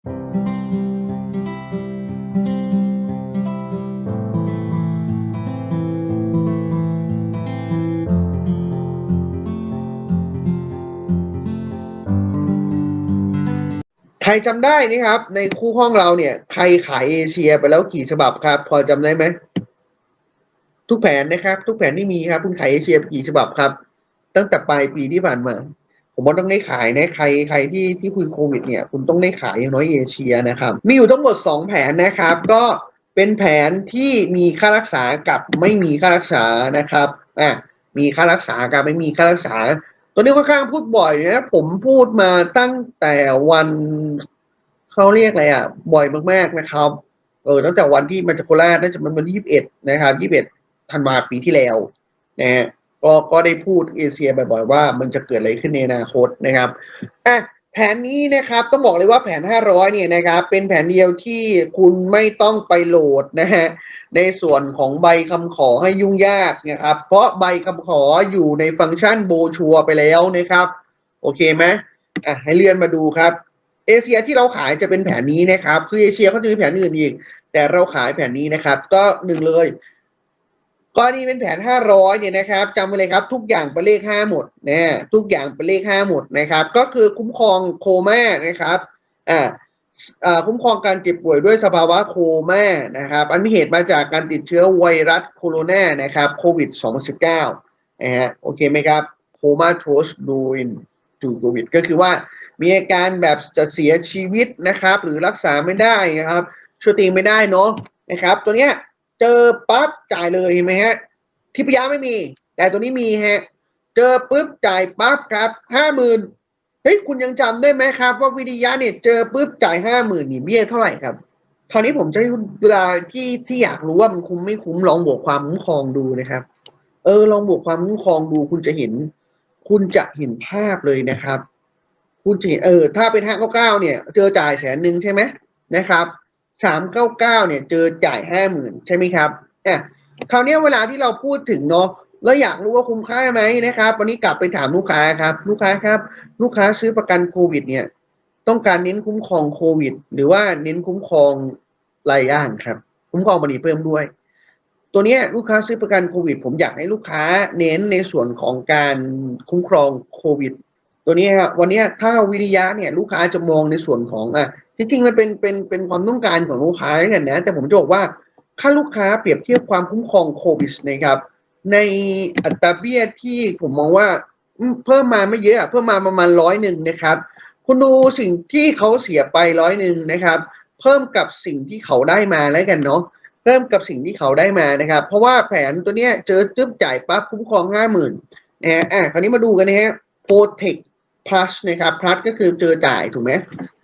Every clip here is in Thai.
ใครจำได้นี่ครับ ในคู่ห้องเราเนี่ยใครขายเอเชียไปแล้วกี่ฉบับครับ พอจำได้ไหมทุกแผนนะครับ ทุกแผนที่มีครับคุณขายเอเชียกี่ฉบับครับ ตั้งแต่ปลายปีที่ผ่านมา ผมว่าต้องได้ขายนะใครใครที่ที่คุยโควิดเนี่ยคุณต้องได้ขายอย่างน้อยเอเชียนะครับ มีอยู่ทั้งหมดสองแผนนะครับ ก็เป็นแผนที่มีค่ารักษากับไม่มีค่ารักษานะครับอะมีค่ารักษากับไม่มีค่ารักษา ตัวนี้ค่อนข้างพูดบ่อยนะผมพูดมาตั้งแต่วันเขาเรียกอะไรอะ บ่อยมากๆนะครับเออตั้งแต่วันที่มันจะโคราชน่าจะมันวันที่ยี่สิบเอ็ดนะครับยี่สิบเอ็ดธันวาปีที่แล้วนะฮะ ก็ก็ได้พูดเอเชียบ่อยๆว่ามันจะเกิดอะไรขึ้นในอนาคตนะครับอะแผนนี้นะครับต้องบอกเลยว่าแผน 500 เนี่ยนะครับเป็นแผนเดียวที่คุณไม่ต้องไปโหลดนะฮะในส่วนของใบคำขอให้ยุ่งยากนะครับ เพราะใบคำขออยู่ในฟังก์ชันโบชัวไปแล้วนะครับ โอเคไหมอะให้เลื่อนมาดูครับ เอเชียที่เราขายจะเป็นแผนนี้นะครับ คือเอเชียเขาจะมีแผนอื่นอีก แต่เราขายแผนนี้นะครับ ก็หนึ่งเลย กรณีเป็นแผนห้าร้อยเนี่ยนะครับจำไว้เลยครับ ทุกอย่างเป็นเลขห้าหมดนะทุกอย่างเป็นเลขห้าหมดนะครับ ก็คือคุ้มครองโคม่านะครับอ่าอ่าคุ้มครองการเจ็บป่วยด้วยสภาวะโคม่านะครับ อันนี้เหตุมาจากการติดเชื้อไวรัสโคโรนานะครับโควิด 2019 นะฮะโอเคไหมครับโคม่าโทสดูนดูโควิด ก็คือว่ามีอาการแบบจะเสียชีวิตนะครับ หรือรักษาไม่ได้นะครับช่วยตีไม่ได้เนาะนะครับ ตัวเนี้ย เจอปั๊บจ่ายเลยเห็นไหมฮะ ทิพยาไม่มี แต่ตัวนี้มีฮะ เจอปุ๊บจ่ายปั๊บครับห้าหมื่นเฮ้ยคุณยังจำได้ไหมครับ ว่าวิทยาเนี่ยเจอปุ๊บจ่ายห้าหมื่นนี่เบี้ยเท่าไหร่ครับคราวนี้ผมจะให้เวลาที่ที่อยากรู้ว่ามันคุ้มไม่คุ้มลองบวกความคุ้มครองดูนะครับ เออลองบวกความคุ้มครองดู คุณจะเห็น คุณจะเห็นภาพเลยนะครับ คุณจะเห็นเออ ถ้าเป็นห้าเก้าเก้าเนี่ย เจอจ่ายแสนหนึ่งใช่ไหมนะครับ สามเก้าเก้าเนี่ยเจอจ่ายห้าหมื่นใช่ไหมครับอะคราวนี้เวลาที่เราพูดถึงเนาะแล้วอยากรู้ว่าคุ้มค่าไหมนะครับ วันนี้กลับไปถามลูกค้าครับ ลูกค้าครับ ลูกค้าซื้อประกันโควิด เนี่ย ต้องการเน้นคุ้มครองโควิด หรือว่าเน้นคุ้มครองรายย่างครับ คุ้มครองบัตรเพิ่มด้วย ตัวนี้ลูกค้าซื้อประกันโควิด ผมอยากให้ลูกค้าเน้นในส่วนของการคุ้มครองโควิด ตัวนี้ครับวันนี้ถ้าวิริยะเนี่ย ลูกค้าจะมองในส่วนของอะ จริงๆมันเป็นเป็นเป็นความต้องการของลูกค้าเนี่ยนะ แต่ผมจะบอกว่าถ้าลูกค้าเปรียบเทียบความคุ้มครองโควิดนะครับ ในอัตราเบี้ยที่ผมมองว่าเพิ่มมาไม่เยอะเพิ่มมาประมาณร้อยหนึ่งนะครับ คุณดูสิ่งที่เขาเสียไปร้อยหนึ่งนะครับ เพิ่มกับสิ่งที่เขาได้มาแล้วกันเนาะเพิ่มกับสิ่งที่เขาได้มานะครับ เพราะว่าแผนตัวเนี้ยเจอจึ๊บจ่ายปั๊บคุ้มครองห้าหมื่นนะฮะอะคราวนี้มาดูกันนะฮะ Protect Plus นะครับ Plus ก็คือเจอจ่ายถูกไหม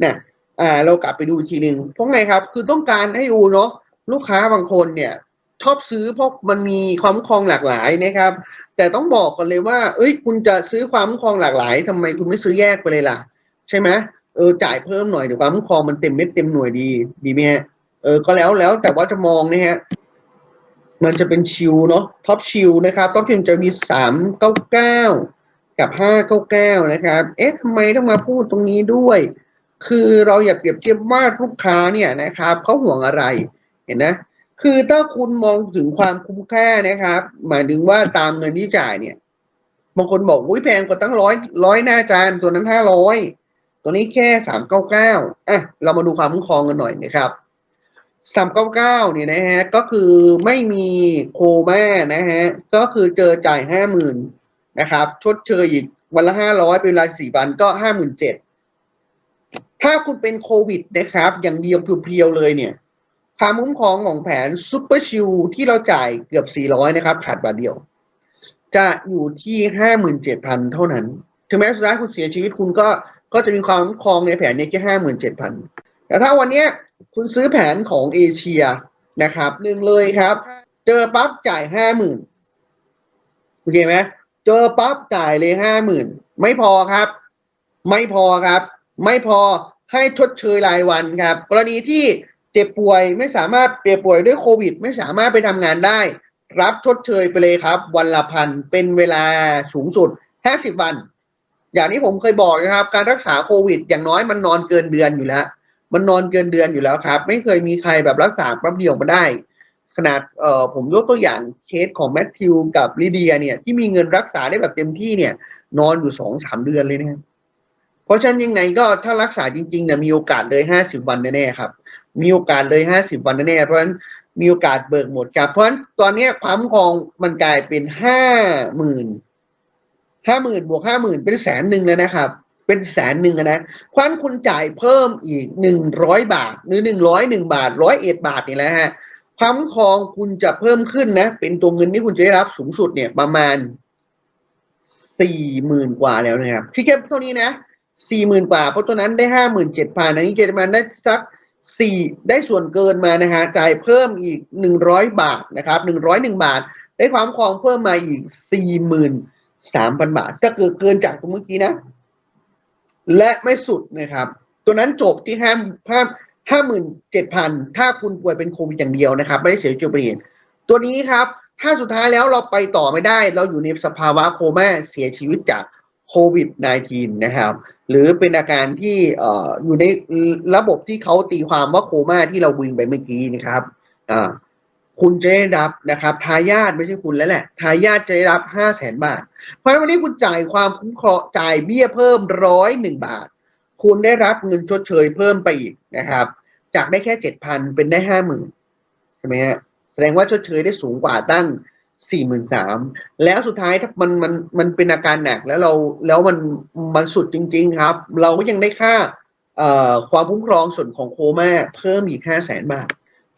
นะ อ่าเรากลับไปดูอีกทีหนึ่งเพราะไงครับ คือต้องการให้ดูเนาะลูกค้าบางคนเนี่ยชอบซื้อเพราะมันมีความคุ้มครองหลากหลายนะครับ แต่ต้องบอกกันเลยว่า เอ้ย คุณจะซื้อความคุ้มครองหลากหลายทำไมคุณไม่ซื้อแยกไปเลยล่ะ ใช่ไหมเออจ่ายเพิ่มหน่อยเดี๋ยวความคุ้มครองมันเต็มเม็ดเต็มหน่วยดีดีไหมฮะเออก็แล้วแล้วแต่ว่าจะมองนะฮะมันจะเป็นชิลเนาะท็อปชิลนะครับท็อปชิลจะมีสามเก้าเก้ากับห้าเก้าเก้านะครับ เอ๊ะทำไมต้องมาพูดตรงนี้ด้วย คือเราอย่าเปรียบเทียบว่าลูกค้าเนี่ยนะครับเขาห่วงอะไรเห็นนะคือถ้าคุณมองถึงความคุ้มค่านะครับ หมายถึงว่าตามเงินที่จ่ายเนี่ยบางคนบอกอุ้ยแพงกว่าตั้งร้อยร้อยหน้าจานตัวนั้นห้าร้อยตัวนี้แค่สามเก้าเก้าอะเรามาดูความคุ้มครองกันหน่อยนะครับสามเก้าเก้าเนี่ยนะฮะก็คือไม่มีโคม่านะฮะก็คือเจอจ่ายห้าหมื่นนะครับ ชดเชยอีกวันละห้าร้อยเป็นเวลาสี่วันก็ห้าหมื่นเจ็ด ถ้าคุณเป็นโควิดนะครับ อย่างเดียวเพียวๆเลยเนี่ยความคุ้มครองของแผนซูเปอร์ชิลที่เราจ่ายเกือบ 400 นะครับขาดบาทเดียว จะอยู่ที่ 57,000 เท่านั้น ถึงแม้สุดท้ายคุณเสียชีวิตคุณก็ก็จะมีความคุ้มครองในแผนนี้แค่ 57,000 แต่ถ้าวันนี้คุณซื้อแผนของเอเชียนะครับหนึ่งเลยครับ เจอปั๊บจ่าย 50,000 โอเคไหมเจอปั๊บจ่ายเลย 50,000 ไม่พอครับ ไม่พอครับ ไม่พอให้ชดเชยรายวันครับ กรณีที่เจ็บป่วยไม่สามารถเจ็บป่วยด้วยโควิด ไม่สามารถไปทำงานได้ รับชดเชยไปเลยครับ วันละพันเป็นเวลาสูงสุด 50 วัน อย่างที่ผมเคยบอกนะครับ การรักษาโควิด อย่างน้อยมันนอนเกินเดือนอยู่แล้ว มันนอนเกินเดือนอยู่แล้วครับ ไม่เคยมีใครแบบรักษาแป๊บเดียวมาได้ ขนาดเอ่อผมยกตัวอย่างเคสของแมทธิวกับลิเดียเนี่ยที่มีเงินรักษาได้แบบเต็มที่เนี่ย นอนอยู่สองสามเดือนเลยนะครับ เพราะฉะนั้นยังไงก็ถ้ารักษาจริงๆเนี่ยมีโอกาสเลยห้าสิบวันแน่ๆครับ มีโอกาสเลยห้าสิบวันแน่ๆเพราะฉะนั้นมีโอกาสเบิกหมดครับ เพราะฉะนั้นตอนนี้ความคองมันกลายเป็นห้าหมื่นห้าหมื่นบวกห้าหมื่นเป็นแสนหนึ่งแล้วนะครับ เป็นแสนหนึ่งนะเพราะฉะนั้นคุณจ่ายเพิ่มอีกหนึ่งร้อยบาท หรือหนึ่งร้อยหนึ่งบาทร้อยเอ็ดบาทนี่แหละฮะความคองคุณจะเพิ่มขึ้นนะ เป็นตัวเงินที่คุณจะได้รับสูงสุดเนี่ยประมาณสี่หมื่นกว่าแล้วนะครับที่แค่เท่านี้นะ สี่หมื่นกว่า เพราะตัวนั้นได้ห้าหมื่นเจ็ดพันอันนี้เจ็ดพันได้สักสี่ได้ส่วนเกินมานะฮะจ่ายเพิ่มอีกหนึ่งร้อยบาทนะครับหนึ่งร้อยหนึ่งบาท ได้ความครองเพิ่มมาอีกสี่หมื่นสามพันบาท ก็เกิดเกินจากตัวเมื่อกี้นะ และไม่สุดนะครับ ตัวนั้นจบที่ห้าห้าห้าหมื่นเจ็ดพันถ้าคุณป่วยเป็นโควิดอย่างเดียวนะครับ ไม่ได้เสียชีวิตอุบัติเหตุตัวนี้ครับ ถ้าสุดท้ายแล้วเราไปต่อไม่ได้ เราอยู่ในสภาวะโคม่าเสียชีวิตจาก โควิด -19 นะครับ หรือเป็นอาการที่ออยู่ในระบบที่เขาตีความว่าโคม่าที่เราวิ่งไปเมื่อกี้นะครับคุณจะได้รับนะครับทายาทไม่ใช่คุณแล้วแหละทายาทจะได้รับห้าแสนบาท เพราะวันนี้คุณจ่ายความคุ้มครองจ่ายเบี้ยเพิ่มร้อยหนึ่งบาท คุณได้รับเงินชดเชยเพิ่มไปอีกนะครับ จากได้แค่เจ็ดพันเป็นได้ห้าหมื่นใช่ไหมฮะแสดงว่าชดเชยได้สูงกว่าตั้ง สี่หมื่นสามแล้วสุดท้ายถ้ามันมันมันเป็นอาการหนักแล้วเราแล้วมันมันสุดจริง ๆ ครับ เราก็ยังได้ค่าความคุ้มครองส่วนของโคม่าเพิ่มอีกห้าแสนบาท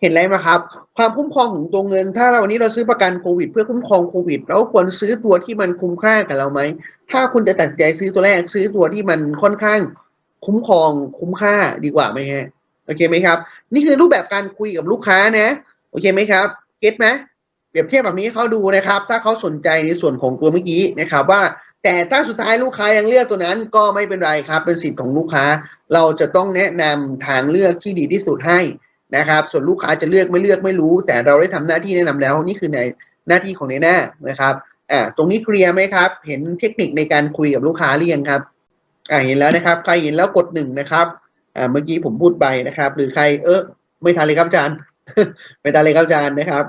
เห็นไรไหมครับ ความคุ้มครองของตัวเงิน ถ้าเราวันนี้เราซื้อประกันโควิด เพื่อคุ้มครองโควิด เราควรซื้อตัวที่มันคุ้มค่ากับเราไหม ถ้าคุณจะตัดใจซื้อตัวแรกซื้อตัวที่มันค่อนข้างคุ้มครองคุ้มค่าดีกว่าไหมฮะโอเคไหมครับ นี่คือรูปแบบการคุยกับลูกค้านะ โอเคไหมครับ เก็ตไหม รียบเทียบแบบนี้เขาดูนะครับ ถ้าเขาสนใจในส่วนของตัวเมื่อกี้นะครับว่า แต่ถ้าสุดท้ายลูกค้ายังเลือกตัวนั้นก็ไม่เป็นไรครับ เป็นสิทธิ์ของลูกค้า เราจะต้องแนะนำทางเลือกที่ดีที่สุดให้นะครับ ส่วนลูกค้าจะเลือกไม่เลือกไม่รู้ แต่เราได้ทำหน้าที่แนะนำแล้ว นี่คือในหน้าที่ของในหน้านะครับอ่าตรงนี้เคลียร์ไหมครับ เห็นเทคนิคในการคุยกับลูกค้าหรือยังครับอ่าเห็นแล้วนะครับ ใครเห็นแล้วกดหนึ่งนะครับอ่าเมื่อกี้ผมพูดไปนะครับ หรือใครเออไม่ทันเลยครับอาจารย์ ไม่ทันเลยครับอาจารย์นะครับ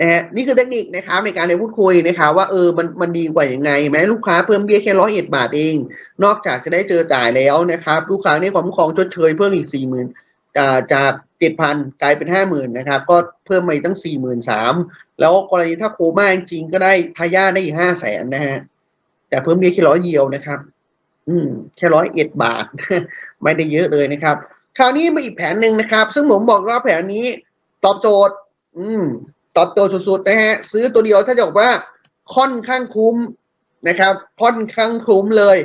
นะฮะนี่คือเทคนิคนะครับในการในพูดคุยนะครับว่าเออมันมันดีกว่ายังไงแม้ลูกค้าเพิ่มเบี้ยแค่ร้อยเอ็ดบาทเอง นอกจากจะได้เจอจ่ายแล้วนะครับ ลูกค้าได้ความคุ้มครองชดเชยเพิ่มอีกสี่หมื่นจากจากเจ็ดพันกลายเป็นห้าหมื่นนะครับ ก็เพิ่มมาตั้งสี่หมื่นสามแล้วกรณีถ้าโคม่าจริงก็ได้ทายาได้อีกห้าแสนนะฮะแต่เพิ่มเบี้ยแค่ร้อยเดียวนะครับ อืมแค่ร้อยเอ็ดบาท ไม่ได้เยอะเลยนะครับ คราวนี้มาอีกแผนหนึ่งนะครับ ซึ่งผมบอกว่าแผนนี้ตอบโจทย์ อืม ตอบโจทย์สุดๆนะฮะซื้อตัวเดียวถ้าจะบอกว่าค่อนข้างคุ้มนะครับค่อนข้างคุ้มเลย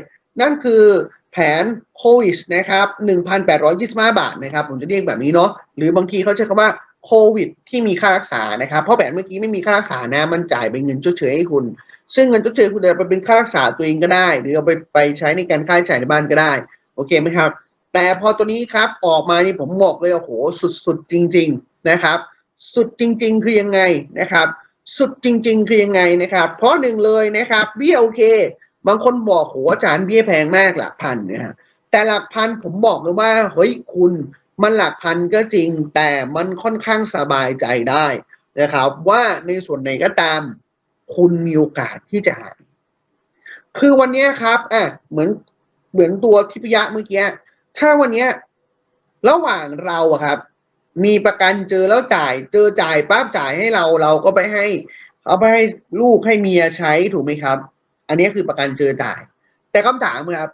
นั่นคือแผนโควิดนะครับ 1,825 บาทนะครับ ผมจะเรียกแบบนี้เนาะหรือบางทีเขาใช้คำว่าโควิด ที่มีค่ารักษานะครับ เพราะแผนเมื่อกี้ไม่มีค่ารักษานะมันจ่ายเป็นเงินชดเชยให้คุณ ซึ่งเงินชดเชยคุณจะไปเป็นค่ารักษาตัวเองก็ได้ หรือเอาไปไปใช้ในการค่าใช้จ่ายในบ้านก็ได้ โอเคไหมครับ แต่พอตัวนี้ครับออกมานี่ผมบอกเลยโอ้โหสุดๆจริง ๆนะครับ สุดจริง ๆ คือยังไงนะครับ สุดจริง ๆ คือยังไงนะครับ เพราะหนึ่งเลยนะครับเบี้ยโอเค บางคนบอกโหอาจารย์เบี้ยแพงมากหลักพันนะฮะแต่หลักพันผมบอกเลยว่าเฮ้ยคุณมันหลักพันก็จริง แต่มันค่อนข้างสบายใจได้นะครับ ว่าในส่วนไหนก็ตาม คุณมีโอกาสที่จะหายคือวันนี้ครับอะเหมือนเหมือนตัวทิพยะเมื่อกี้ถ้าวันนี้ระหว่างเราอะครับ มีประกันเจอแล้วจ่าย เจอจ่ายปั๊บจ่ายให้เราเราก็ไปให้เอาไปให้ลูกให้เมียใช้ถูกไหมครับ อันนี้คือประกันเจอจ่าย แต่คำถามครับ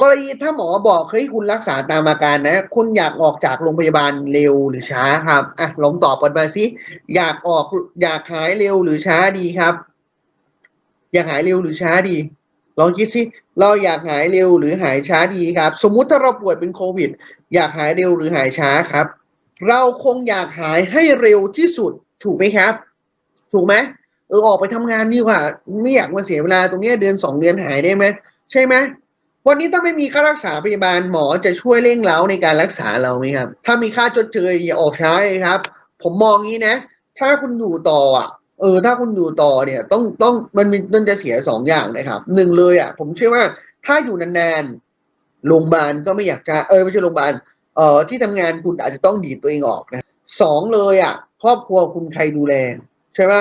กรณีถ้าหมอบอกเฮ้ยคุณรักษาตามอาการนะ คุณอยากออกจากโรงพยาบาลเร็วหรือช้าครับอะลองตอบกันมาสิอยากออกอยากหายเร็วหรือช้าดีครับ อยากหายเร็วหรือช้าดี ลองคิดสิเราอยากหายเร็วหรือหายช้าดีครับ สมมุติถ้าเราป่วยเป็นโควิด อยากหายเร็วหรือหายช้าครับ เราคงอยากหายให้เร็วที่สุดถูกไหมครับ ถูกไหมเออออกไปทำงานดีกว่า ไม่อยากมาเสียเวลาตรงเนี้ยเดือนสองเดือนหายได้ไหมใช่ไหมวันนี้ถ้าไม่มีค่ารักษาพยาบาลหมอจะช่วยเร่งเร้าในการรักษาเราไหมครับ ถ้ามีค่าชดเชยอย่าออกช้าเลยครับ ผมมองงี้นะ ถ้าคุณอยู่ต่ออะเออถ้าคุณอยู่ต่อเนี่ยต้องต้องมันมันจะเสียสองอย่างนะครับหนึ่งเลยอะ ผมเชื่อว่าถ้าอยู่นานๆโรงพยาบาลก็ไม่อยากจะเออไม่ใช่โรงพยาบาล เอ่อที่ทำงานคุณอาจจะต้องดีดตัวเองออกนะสองเลยอะครอบครัวคุณใครดูแล ใช่ไหม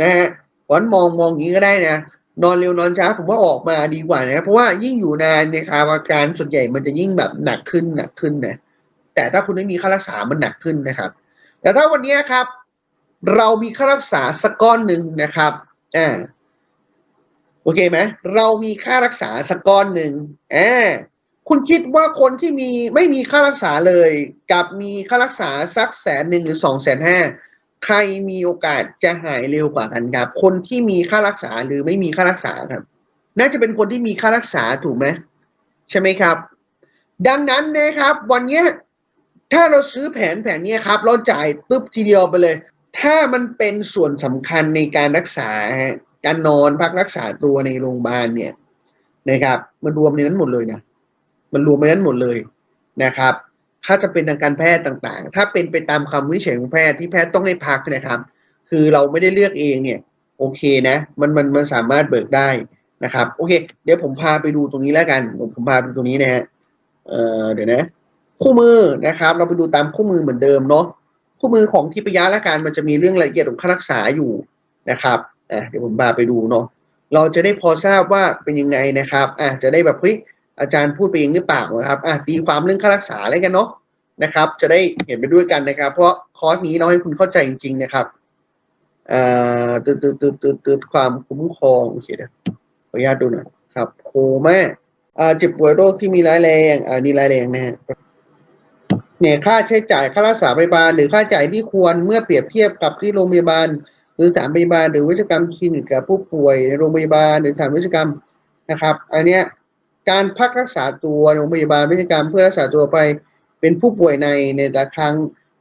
นะฮะวันมองมองอย่างนี้ก็ได้นะนอนเร็วนอนช้าผมว่าออกมาดีกว่านะ เพราะว่ายิ่งอยู่นานเนครับอาการส่วนใหญ่มันจะยิ่งแบบหนักขึ้นหนักขึ้นนะแต่ถ้าคุณไม่มีค่ารักษามันหนักขึ้นนะครับ แต่ถ้าวันนี้ครับ เรามีค่ารักษาสักก้อนหนึ่งนะครับอ่าโอเคไหมเรามีค่ารักษาสักก้อนหนึ่งอ่า คุณคิดว่าคนที่มีไม่มีค่ารักษาเลย กับมีค่ารักษาสักแสนหนึ่งหรือสองแสนห้าใครมีโอกาสจะหายเร็วกว่ากันครับ คนที่มีค่ารักษาหรือไม่มีค่ารักษาครับ น่าจะเป็นคนที่มีค่ารักษาถูกไหมใช่ไหมครับ ดังนั้นนะครับ วันเนี้ยถ้าเราซื้อแผนแผนนี้ครับ เราจ่ายตึ๊บทีเดียวไปเลย ถ้ามันเป็นส่วนสำคัญในการรักษาการนอนพักรักษาตัวในโรงพยาบาลเนี่ยนะครับ มันรวมในนั้นหมดเลยนะ มันรวมในนั้นหมดเลยนะครับ ถ้าจะเป็นทางการแพทย์ต่างๆ ถ้าเป็นไปตามคำวินิจฉัยของแพทย์ที่แพทย์ต้องให้พักนะครับ คือเราไม่ได้เลือกเองเนี่ย โอเคนะ มันมันมันสามารถเบิกได้นะครับ โอเค เดี๋ยวผมพาไปดูตรงนี้แล้วกัน ผมผมพาไปตรงนี้นะฮะเอ่อเดี๋ยวนะ คู่มือนะครับ เราไปดูตามคู่มือเหมือนเดิมเนาะคู่มือของทิพยะและการมันจะมีเรื่องรายละเอียดของค่ารักษาอยู่นะครับอะเดี๋ยวผมพาไปดูเนาะเราจะได้พอทราบว่าเป็นยังไงนะครับอะจะได้แบบเฮ้ย อาจารย์พูดไปเองหรือเปล่านะครับอะตีความเรื่องค่ารักษาอะไรกันเนาะนะครับ จะได้เห็นไปด้วยกันนะครับ เพราะคอร์สนี้เราให้คุณเข้าใจจริง ๆ นะครับอ่าตืดตืดตืดตืดตืดความคุ้มครองโอเคเดี๋ยวขออนุญาตดูหน่อยครับโคม่าอ่าเจ็บป่วยโรคที่มีร้ายแรงอ่านี่ร้ายแรงนะฮะเนี่ยค่าใช้จ่ายค่ารักษาพยาบาล หรือค่าจ่ายที่ควรเมื่อเปรียบเทียบกับที่โรงพยาบาล หรือสถานพยาบาลหรือวิศกรรมคลินิกกับผู้ป่วยในโรงพยาบาลหรือสถานวิศกรรมนะครับ อันเนี้ย การพักรักษาตัวโรงพยาบาลวิศวกรรเพื่อรักษาตัวไปเป็นผู้ป่วยในในแต่ครั้ง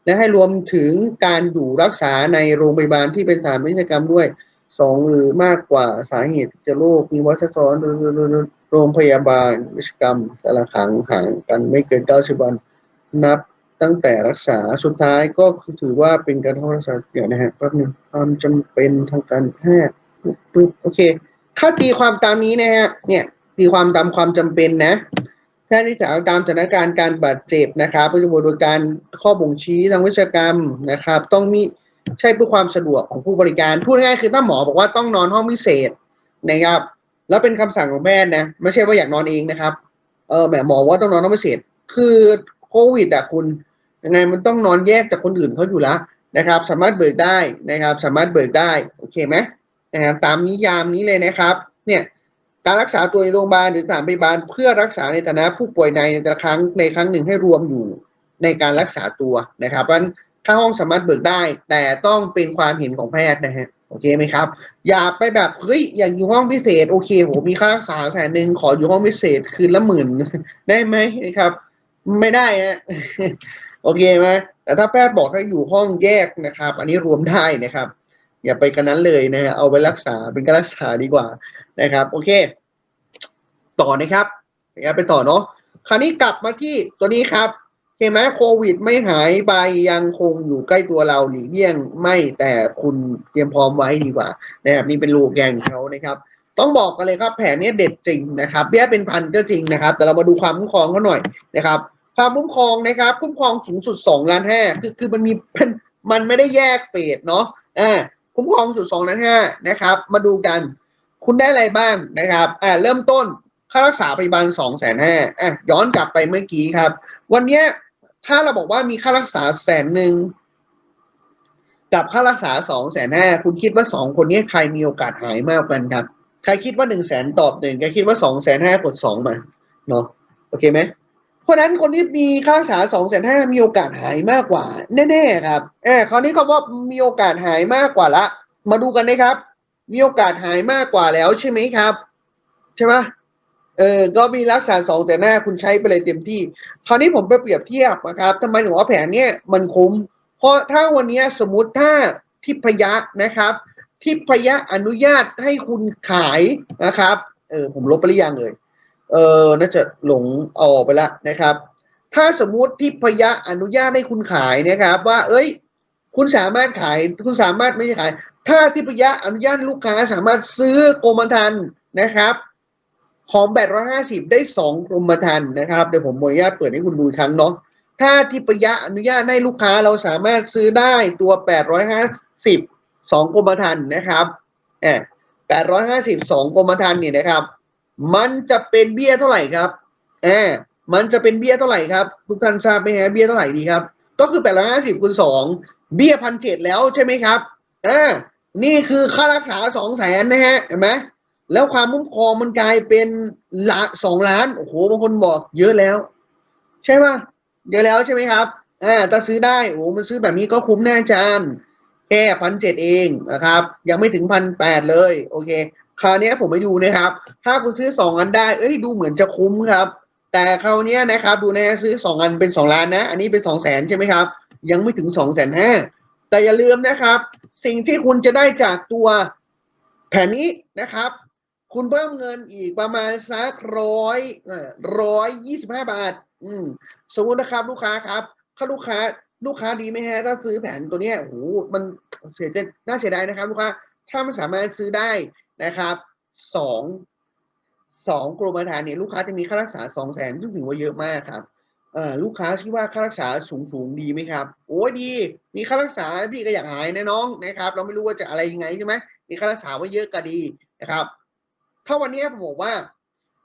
และให้รวมถึงการอยู่รักษาในโรงพยาบาลที่เป็นสถานวิศวกรรมด้วยสองหรือมากกว่าสาเหตุจะโรคมีวัฏซ้อนโรงพยาบาลวิศวกรรม แต่ละครั้งห่างกันไม่เกินเก้าสิบวันนับตั้งแต่รักษาสุดท้ายก็ถือว่าเป็นการเข้ารักษาเดี๋ยวนะฮะแป๊บนึงความจำเป็นทางการแพทย์ปึ๊บปึ๊บโอเค ถ้าตีความตามนี้นะฮะเนี่ย ตีความตามความจำเป็นนะแพทย์ที่จะเอาตามสถานการณ์การบาดเจ็บนะครับประบวนการข้อบ่งชี้ทางวิชาการนะครับ ต้องมีใช่เพื่อความสะดวกของผู้บริการ พูดง่ายคือถ้าหมอบอกว่าต้องนอนห้องพิเศษนะครับ แล้วเป็นคำสั่งของแพทย์นะ ไม่ใช่ว่าอยากนอนเองนะครับ เออแหมหมอว่าต้องนอนห้องพิเศษ คือโควิดอะคุณยังไงมันต้องนอนแยกจากคนอื่นเขาอยู่แล้วนะครับ สามารถเบิกได้นะครับ สามารถเบิกได้ โอเคไหมนะครับตามนิยามนี้เลยนะครับ เนี่ย การรักษาตัวในโรงพยาบาลหรือสถานพยาบาลเพื่อรักษาในฐานะผู้ป่วยในแต่ละครั้งในครั้งหนึ่งให้รวมอยู่ในการรักษาตัวนะครับเพราะฉะนั้นค่าห้องสามารถเบิกได้ แต่ต้องเป็นความเห็นของแพทย์นะฮะโอเคไหมครับ อย่าไปแบบเฮ้ยอย่างอยู่ห้องพิเศษ โอเคโหมีค่ารักษาแสนหนึ่งขออยู่ห้องพิเศษคืนละหมื่นได้ไหมนะครับ ไม่ได้ฮะโอเคไหมแต่ถ้าแพทย์บอกให้อยู่ห้องแยกนะครับ อันนี้รวมได้นะครับ อย่าไปกันนั้นเลยนะฮะเอาไปรักษาเป็นการรักษาดีกว่านะครับ โอเค ต่อนะครับนะครับไปต่อเนาะคราวนี้กลับมาที่ตัวนี้ครับเห็นไหมโควิดไม่หายไปยังคงอยู่ใกล้ตัวเราหลีกเลี่ยงไม่แต่คุณเตรียมพร้อมไว้ดีกว่านะครับนี่เป็นลูกแกงเขานะครับ ต้องบอกกันเลยครับแผนนี้เด็ดจริงนะครับเบี้ยเป็นพันก็จริงนะครับ แต่เรามาดูความคุ้มครองเขาหน่อยนะครับ ความคุ้มครองนะครับคุ้มครองสูงสุดสองล้านห้าคือคือมันมีมันมันไม่ได้แยกเฟสเนาะอ่า คุ้มครองสุดสองล้นห้านะครับ มาดูกัน คุณได้อะไรบ้างนะครับอ่าเริ่มต้นค่ารักษาพยาบาลสองแสนห้าอะย้อนกลับไปเมื่อกี้ครับ วันเนี้ยถ้าเราบอกว่ามีค่ารักษาแสนหนึ่งกับค่ารักษาสองแสนห้าคุณคิดว่าสองคนนี้ใครมีโอกาสหายมากกว่ากันครับ ใครคิดว่าหนึ่งแสนตอบหนึ่งใครคิดว่าสองแสนห้ากดสองมาเนาะโอเคไหม เพราะนั้นคนที่มีค่ารักษาสองแสนห้ามีโอกาสหายมากกว่า แน่ๆครับเออคราวนี้เขาว่ามีโอกาสหายมากกว่าละ มาดูกันนะครับ มีโอกาสหายมากกว่าแล้วใช่ไหมครับ ใช่ไหมเออ ก็มีรักษาสองแต่หน้าคุณใช้ไปเลยเต็มที่ คราวนี้ผมไปเปรียบเทียบนะครับทำไมถึงว่าแผนเนี้ยมันคุ้ม เพราะถ้าวันนี้สมมติถ้าทิพยะนะครับ ทิพยะอนุญาตให้คุณขายนะครับ เออผมลบไปหรือยังเลย เออน่าจะหลงออกไปแล้วนะครับ ถ้าสมมุติทิพยะอนุญาตให้คุณขายนะครับ ว่า เอ้ย คุณสามารถขายคุณสามารถไม่ใช่ขาย ถ้าทิพยะอนุญาตลูกค้าสามารถซื้อกรมธรรม์นะครับของแบตร้อยห้าสิบได้สองกรมธรรม์นะครับเดี๋ยวผมขออนุญาตเปิดให้คุณดูครั้งเนาะถ้าทิพยะอนุญาตให้ลูกค้าเราสามารถซื้อได้ตัว850 2กรมธรรม์นะครับเออ850 2กรมธรรม์เนี่ยนะครับ มันจะเป็นเบี้ยเท่าไหร่ครับเออมันจะเป็นเบี้ยเท่าไหร่ครับทุกท่านทราบไหมฮะเบี้ยเท่าไหร่ดีครับ ก็คือ850คูณ2เบี้ยพันเจ็ดแล้วใช่ไหมครับอ่านี่คือค่ารักษาสองแสนนะฮะเห็นไหมแล้วความคุ้มครองมันกลายเป็นละสองล้านโอ้โหบางคนบอกเยอะแล้ว ใช่ป่ะเยอะแล้วใช่ไหมครับอ่าถ้าซื้อได้โอ้มันซื้อแบบนี้ก็คุ้มแน่จารย์แค่พันเจ็ดเองนะครับ ยังไม่ถึงพันแปดเลย โอเค คราวนี้ผมไปดูนะครับ ถ้าคุณซื้อสองอันได้ เอ้ยดูเหมือนจะคุ้มครับ แต่คราวนี้นะครับ ดูนะซื้อสองอันเป็นสองล้านนะ อันนี้เป็นสองแสนใช่ไหมครับ ยังไม่ถึงสองแสนห้าแต่อย่าลืมนะครับ สิ่งที่คุณจะได้จากตัวแผนนี้นะครับ คุณเพิ่มเงินอีกประมาณสักร้อยร้อยยี่สิบห้าบาท อืม สมมตินะครับ ลูกค้าครับ ถ้าลูกค้า ลูกค้าดีไหมฮะถ้าซื้อแผนตัวเนี้ยโอ้โหมันเสียใจน่าเสียดายนะครับ ลูกค้า ถ้ามันสามารถซื้อได้ นะครับสองสองกรมธรรม์เนี่ยลูกค้าจะมีค่ารักษาสองแสนซึ่งถือว่าเยอะมากครับลูกค้าคิดว่าค่ารักษาสูงสูงดีไหมครับ โอ้ยดี มีค่ารักษาพี่ก็อยากหายนะน้องนะครับ เราไม่รู้ว่าจะอะไรยังไงใช่ไหมมีค่ารักษาว่าเยอะก็ดีนะครับ ถ้าวันนี้ผมบอกว่า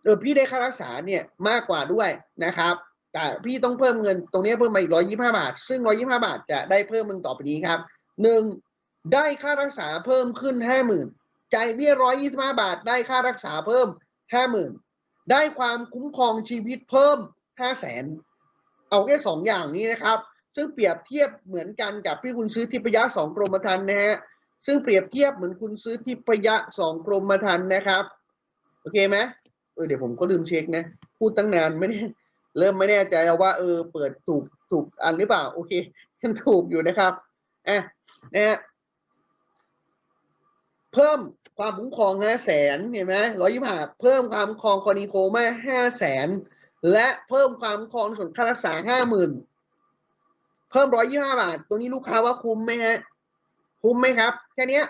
เออพี่ได้ค่ารักษาเนี่ยมากกว่าด้วยนะครับ แต่พี่ต้องเพิ่มเงินตรงนี้เพิ่มมาอีกร้อยยี่ห้าบาท ซึ่งร้อยี่ห้าบาทจะได้เพิ่มมึงต่อไปนี้ครับหนึ่งได้ค่ารักษาเพิ่มขึ้นห้าหมื่น จ่ายเบี้ยร้อยยี่สิบห้าบาท ได้ค่ารักษาเพิ่มห้าหมื่นได้ความคุ้มครองชีวิตเพิ่มห้าแสนเอาแค่สองอย่างนี้นะครับ ซึ่งเปรียบเทียบเหมือนกันกับที่คุณซื้อทิพยะสองกรมธรรม์นะฮะซึ่งเปรียบเทียบเหมือนคุณซื้อทิพยะสองกรมธรรม์นะครับ โอเคไหมเออเดี๋ยวผมก็ลืมเช็คนะ พูดตั้งนานไม่ได้เริ่มไม่แน่ใจแล้วว่า เออ เปิดถูกถูกอันหรือเปล่า โอเคยังถูกอยู่นะครับอะนะฮะเพิ่ม ความคุ้มครองห้าแสนเห็นไหมร้อยยี่ห้าเพิ่มความคุ้มครองคอนิโคมาห้าแสนและเพิ่มความคุ้มครองส่วนค่ารักษาห้าหมื่นเพิ่มร้อยยี่ห้าบาท ตรงนี้ลูกค้าว่าคุ้มไหมฮะ คุ้มไหมครับ แค่เนี้ย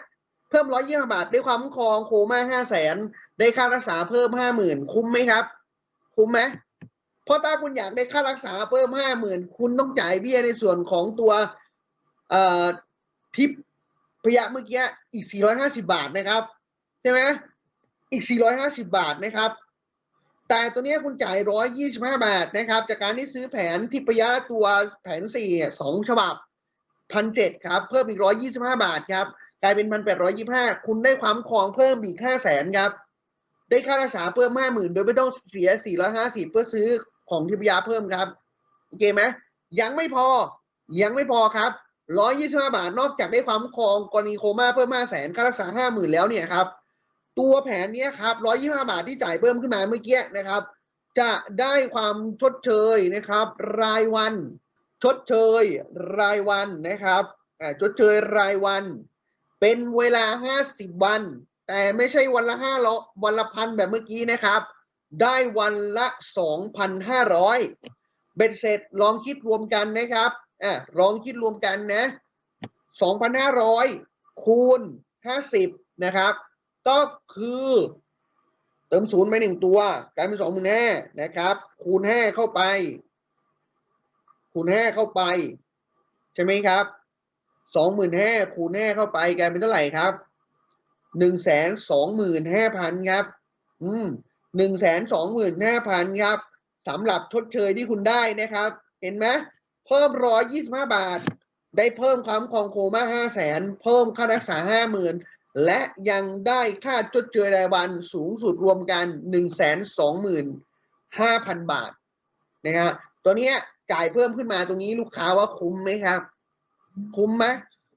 เพิ่มร้อยยี่ห้าบาท ได้ความคุ้มครองโคม่าห้าแสนได้ค่ารักษาเพิ่มห้าหมื่นคุ้มไหมครับ คุ้มไหมเพราะถ้าคุณอยากได้ค่ารักษาเพิ่มห้าหมื่นคุณต้องจ่ายเบี้ยในส่วนของตัวเอ่อทิปพยะเมื่อกี้อีกสี่ร้อยห้าสิบาทนะครับ ใช่ไหมอีกสี่ร้อยห้าสิบาทนะครับ แต่ตัวนี้คุณจ่ายร้อยยี่สิบาทนะครับ จากการที่ซื้อแผนทิพยะตัวแผนสี่สองฉบับพันเจ็ดครับ เพิ่มอีกร้อยยี่สิบาทครับ กลายเป็นพันแปดร้อยยี่ห้าคุณได้ความครองเพิ่มอีกห้าแสนครับ ได้ค่ารักษาเพิ่มห้าหมื่นโดยไม่ต้องเสียสี่ร้อยห้าสิบเพื่อซื้อของทิพยาเพิ่มครับ โอเคไหมยังไม่พอ ยังไม่พอครับร้อยยี่สิบาท นอกจากได้ความครองกรณีโคม่าเพิ่มห้าแสนค่ารักษาห้าหมื่นแล้วเนี่ยครับ ตัวแผนนี้ครับร้อยี่ห้าบาทที่จ่ายเพิ่มขึ้นมาเมื่อกี้นะครับ จะได้ความชดเชยนะครับ รายวัน ชดเชย รายวันนะครับชดเชยรายวัน เป็นเวลาห้าสิบวัน แต่ไม่ใช่วันละห้าร้อวันละพันแบบเมื่อกี้นะครับ ได้วันละสองพันห้าร้อยเบ็ดเสร็จลองคิดรวมกันนะครับอะลองคิดรวมกันนะสองพันห้าร้อยคูณห้าสิบนะครับ ก็คือ เติมศูนย์ไปหนึ่งตัวกลายเป็นสองหมื่นห้านะครับ คูณห้าเข้าไป คูณห้าเข้าไป ใช่ไหมครับสองหมื่นห้าคูณห้าเข้าไปกลายเป็นเท่าไหร่ครับหนึ่งแสนสองหมื่นห้าพันครับ อืมหนึ่งแสนสองหมื่นห้าพันครับสำหรับชดเชยที่คุณได้นะครับ เห็นไหมเพิ่มร้อยยี่สิบห้าบาท ได้เพิ่มความคองโคม่าห้าแสนเพิ่มค่ารักษาห้าหมื่น และยังได้ค่าชดเชยรายวันสูงสุดรวมกันหนึ่งแสนสองหมื่นห้าพันบาทนะครับตัวนี้จ่ายเพิ่มขึ้นมาตรงนี้ลูกค้าว่าคุ้มไหมครับ คุ้มไหม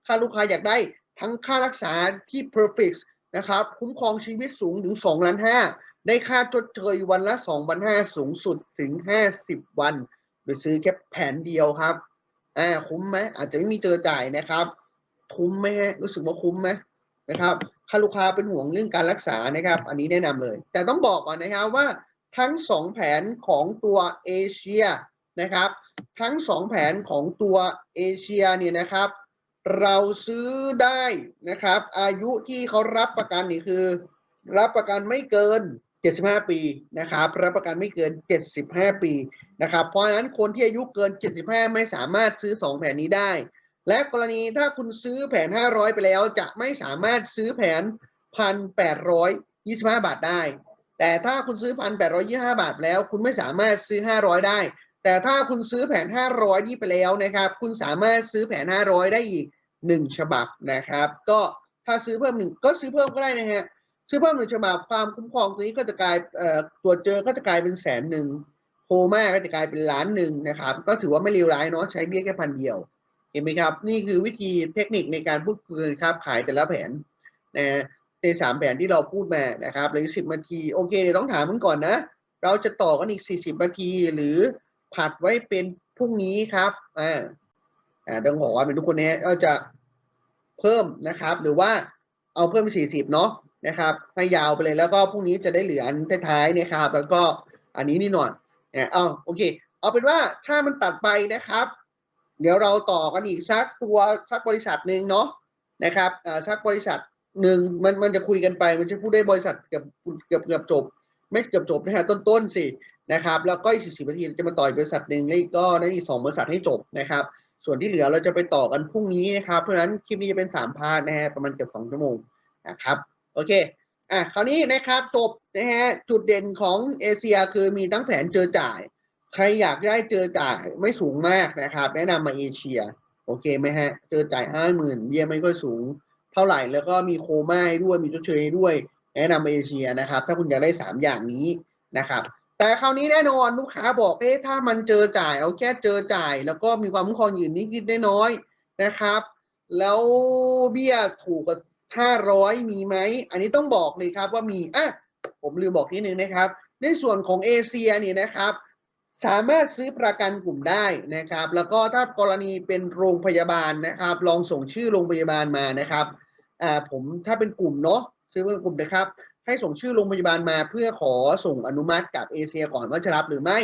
ถ้าลูกค้าอยากได้ทั้งค่ารักษาที่ perfect นะครับ คุ้มครองชีวิตสูงถึงสองล้านห้าได้ค่าชดเชยวันละสองพันห้าสูงสุดถึงห้าสิบวัน โดยซื้อแค่แผนเดียวครับอ่าคุ้มไหมอาจจะไม่มีเจอจ่ายนะครับ คุ้มไหมฮะรู้สึกว่าคุ้มไหม นะครับถ้าลูกค้าเป็นห่วงเรื่องการรักษานะครับ อันนี้แนะนำเลย แต่ต้องบอกก่อนนะครับว่าทั้งสองแผนของตัวเอเชียนะครับ ทั้งสองแผนของตัวเอเชียเนี่ยนะครับ เราซื้อได้นะครับ อายุที่เขารับประกันนี่คือ รับประกันไม่เกิน 75 ปีนะครับ รับประกันไม่เกิน 75 ปีนะครับ เพราะฉะนั้นคนที่อายุเกิน 75 ไม่สามารถซื้อ 2 แผนนี้ได้ และกรณีถ้าคุณซื้อแผน 500 ไปแล้ว จะไม่สามารถซื้อแผน 1,825 บาทได้ แต่ถ้าคุณซื้อ 1,825 บาทแล้ว คุณไม่สามารถซื้อ 500 ได้ แต่ถ้าคุณซื้อแผน 500 นี้ไปแล้วนะครับ คุณสามารถซื้อแผน 500 ได้อีก 1 ฉบับนะครับ ก็ถ้าซื้อเพิ่มหนึ่งก็ซื้อเพิ่มก็ได้นะฮะซื้อเพิ่มหนึ่งฉบับความคุ้มครองตัวนี้ก็จะกลายตรวจเจอก็จะกลายเป็นแสนหนึ่งโคม่าก็จะกลายเป็นล้านหนึ่งนะครับ ก็ถือว่าไม่เลวร้ายเนาะใช้เบี้ยแค่พันเดียว เห็นไหมครับ นี่คือวิธีเทคนิคในการพูดคุยครับ ขายแต่ละแผนนะฮะในสามแผนที่เราพูดมานะครับหลือสิบนาทีโอเคเดี๋ยวต้องถามมึงก่อนนะ เราจะต่อกันอีกสี่สิบนาทีหรือผัดไว้เป็นพรุ่งนี้ครับอ่าอ่าต้องบอกว่าเป็นทุกคนเนี้เราจะเพิ่มนะครับ หรือว่าเอาเพิ่มเป็นสี่สิบเนาะนะครับให้ยาวไปเลยแล้วก็พรุ่งนี้จะได้เหลืออันท้ายๆนะครับ แล้วก็อันนี้นิดหน่อยเนี่ยเอาโอเค เอาเป็นว่าถ้ามันตัดไปนะครับ เดี๋ยวเราต่อกันอีกสักตัวสักบริษัทหนึ่งเนาะนะครับอ่าสักบริษัทหนึ่งมันมันจะคุยกันไปมันจะพูดได้บริษัทเกือบเกือบเกือบจบ ไม่เกือบจบนะฮะต้นๆสินะครับ แล้วก็อีกสี่สิบนาทีจะมาต่อยบริษัทหนึ่งแล้วก็นั่นอีกสองบริษัทให้จบนะครับ ส่วนที่เหลือเราจะไปต่อกันพรุ่งนี้นะครับ เพราะฉะนั้นคลิปนี้จะเป็นสามพาร์ทนะฮะประมาณเกือบสองชั่วโมงนะครับโอเคอะคราวนี้นะครับจบนะฮะจุดเด่นของเอเชียคือมีทั้งแผนเจอจ่าย ใครอยากได้เจอจ่ายไม่สูงมากนะครับ แนะนำมาเอเชีย โอเคไหมฮะ เจอจ่ายห้าหมื่นเบี้ยไม่ค่อยสูงเท่าไหร่ แล้วก็มีโคม่าให้ด้วยมีชดเชยด้วย แนะนำมาเอเชียนะครับ ถ้าคุณอยากได้สามอย่างนี้นะครับ แต่คราวนี้แน่นอนลูกค้าบอกเอ๊ะถ้ามันเจอจ่ายเอาแค่เจอจ่าย แล้วก็มีความคุ้มครองอยู่นิดๆน้อยๆนะครับ แล้วเบี้ยถูกกว่าห้าร้อยมีไหม อันนี้ต้องบอกเลยครับว่ามีอะผมลืมบอกนิดนึงนะครับ ในส่วนของเอเชียนี่นะครับ สามารถซื้อประกันกลุ่มได้นะครับ แล้วก็ถ้ากรณีเป็นโรงพยาบาลนะครับ ลองส่งชื่อโรงพยาบาลมานะครับอ่าผมถ้าเป็นกลุ่มเนาะซื้อเป็นกลุ่มนะครับ ให้ส่งชื่อโรงพยาบาลมาเพื่อขอส่งอนุมัติกับเอเชียก่อนว่าจะรับหรือไม่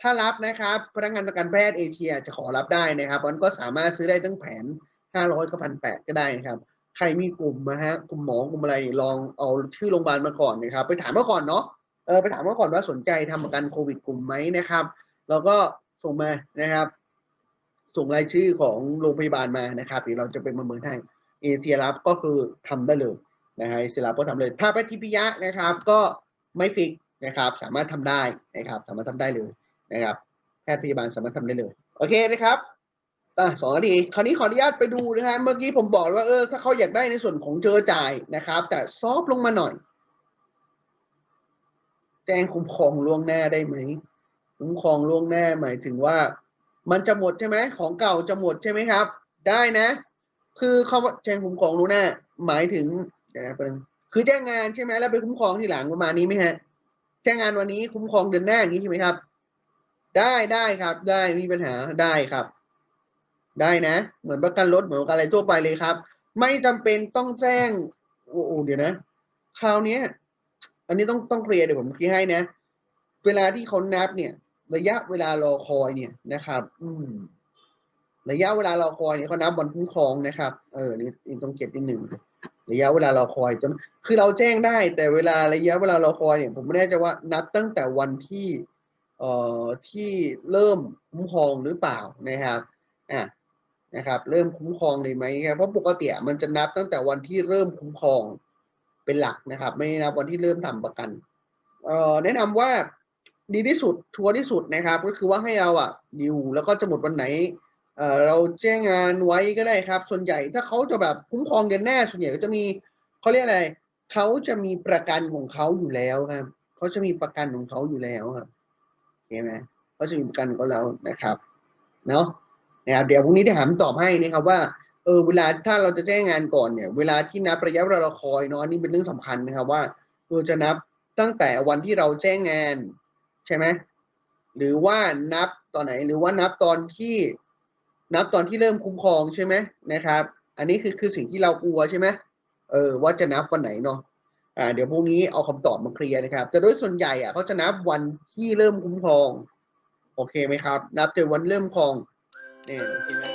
ถ้ารับนะครับ พนักงานทางการแพทย์เอเชียจะขอรับได้นะครับมันก็สามารถซื้อได้ตั้งแผน500กับพันแปดก็ได้นะครับ ใครมีกลุ่มนะฮะกลุ่มหมอกลุ่มอะไรลองเอาชื่อโรงพยาบาลมาก่อนนะครับ ไปถามมาก่อนเนาะเออไปถามมาก่อนว่าสนใจทำประกันโควิดกลุ่มไหมนะครับ แล้วก็ส่งมานะครับ ส่งรายชื่อของโรงพยาบาลมานะครับเดี๋ยวเราจะเป็นประเมินให้เอเชียรับก็คือทำได้เลยนะฮะเอเชียรับก็ทำเลย ถ้าไปทิพยะนะครับ ก็ไม่ฟิกนะครับ สามารถทำได้นะครับ สามารถทำได้เลยนะครับแพทย์พยาบาลสามารถทำได้เลย โอเคนะครับอะสองนาทีคราวนี้ขออนุญาตไปดูนะฮะเมื่อกี้ผมบอกว่าเออถ้าเขาอยากได้ในส่วนของเจอจ่ายนะครับ แต่ซอฟลงมาหน่อย แจ้งคุ้มครองล่วงหน้าได้ไหม คุ้มครองล่วงหน้าหมายถึงว่า มันจะหมดใช่ไหมของเก่าจะหมดใช่ไหมครับ ได้นะ คือเขาแจ้งคุ้มครองล่วงหน้า หมายถึงเดี๋ยวนะแป๊บนึงคือแจ้งงานใช่ไหมแล้วไปคุ้มครองทีหลังประมาณนี้ไหมฮะแจ้งงานวันนี้คุ้มครองเดือนหน้าอย่างนี้ใช่ไหมครับ ได้ได้ครับ ได้ไม่มีปัญหาได้ครับ ได้นะ เหมือนประกันรถเหมือนประกันอะไรทั่วไปเลยครับ ไม่จำเป็นต้องแจ้งโอ้โหเดี๋ยวนะคราวนี้อันนี้ต้องต้องเคลียร์เดี๋ยวผมเคลียร์ให้นะ เวลาที่เขานับเนี่ย ระยะเวลารอคอยเนี่ยนะครับ อืมระยะเวลารอคอยเนี่ยเขานับวันคุ้มครองนะครับ เออ นี่ต้องเก็บนิดหนึ่งระยะเวลารอคอยจนคือเราแจ้งได้ แต่เวลาระยะเวลารอคอยเนี่ย ผมไม่แน่ใจว่านับตั้งแต่วันที่ เอ่อที่เริ่มคุ้มครองหรือเปล่านะครับอะนะครับ เริ่มคุ้มครองเลยไหมครับเพราะปกติมันจะนับตั้งแต่วันที่เริ่มคุ้มครองเป็นหลักนะครับ ไม่นับวันที่เริ่มทำประกัน เอ่อแนะนำว่า ดีที่สุดชัวร์ที่สุดนะครับ ก็คือว่าให้เราอะดิวแล้วก็จะหมดวันไหนเออเราแจ้งงานไว้ก็ได้ครับ ส่วนใหญ่ถ้าเขาจะแบบคุ้มครองเดือนหน้าส่วนใหญ่ก็จะมีเขาเรียกอะไรเขาจะมีประกันของเขาอยู่แล้วครับเขาจะมีประกันของเขาอยู่แล้วครับโอเคไหมเขาจะมีประกันของเขาแล้วนะครับ เนาะนะครับเดี๋ยวพรุ่งนี้ได้ถามตอบให้นะครับว่าเออเวลาถ้าเราจะแจ้งงานก่อนเนี่ย เวลาที่นับระยะเวลาเราคอยเนาะนนี่เป็นเรื่องสำคัญนะครับว่าเราจะนับตั้งแต่วันที่เราแจ้งงาน ใช่ไหมหรือว่านับตอนไหน หรือว่านับตอนที่นับตอนที่เริ่มคุ้มครองใช่ไหมนะครับ อันนี้คือคือสิ่งที่เรากลัวใช่ไหมเออว่าจะนับวันไหนเนาะอ่าเดี๋ยวพรุ่งนี้เอาคำตอบมาเคลียร์นะครับ แต่โดยส่วนใหญ่อะเขาจะนับวันที่เริ่มคุ้มครอง โอเคไหมครับ นับจากวันเริ่มครองเนี่ยโอเคไหม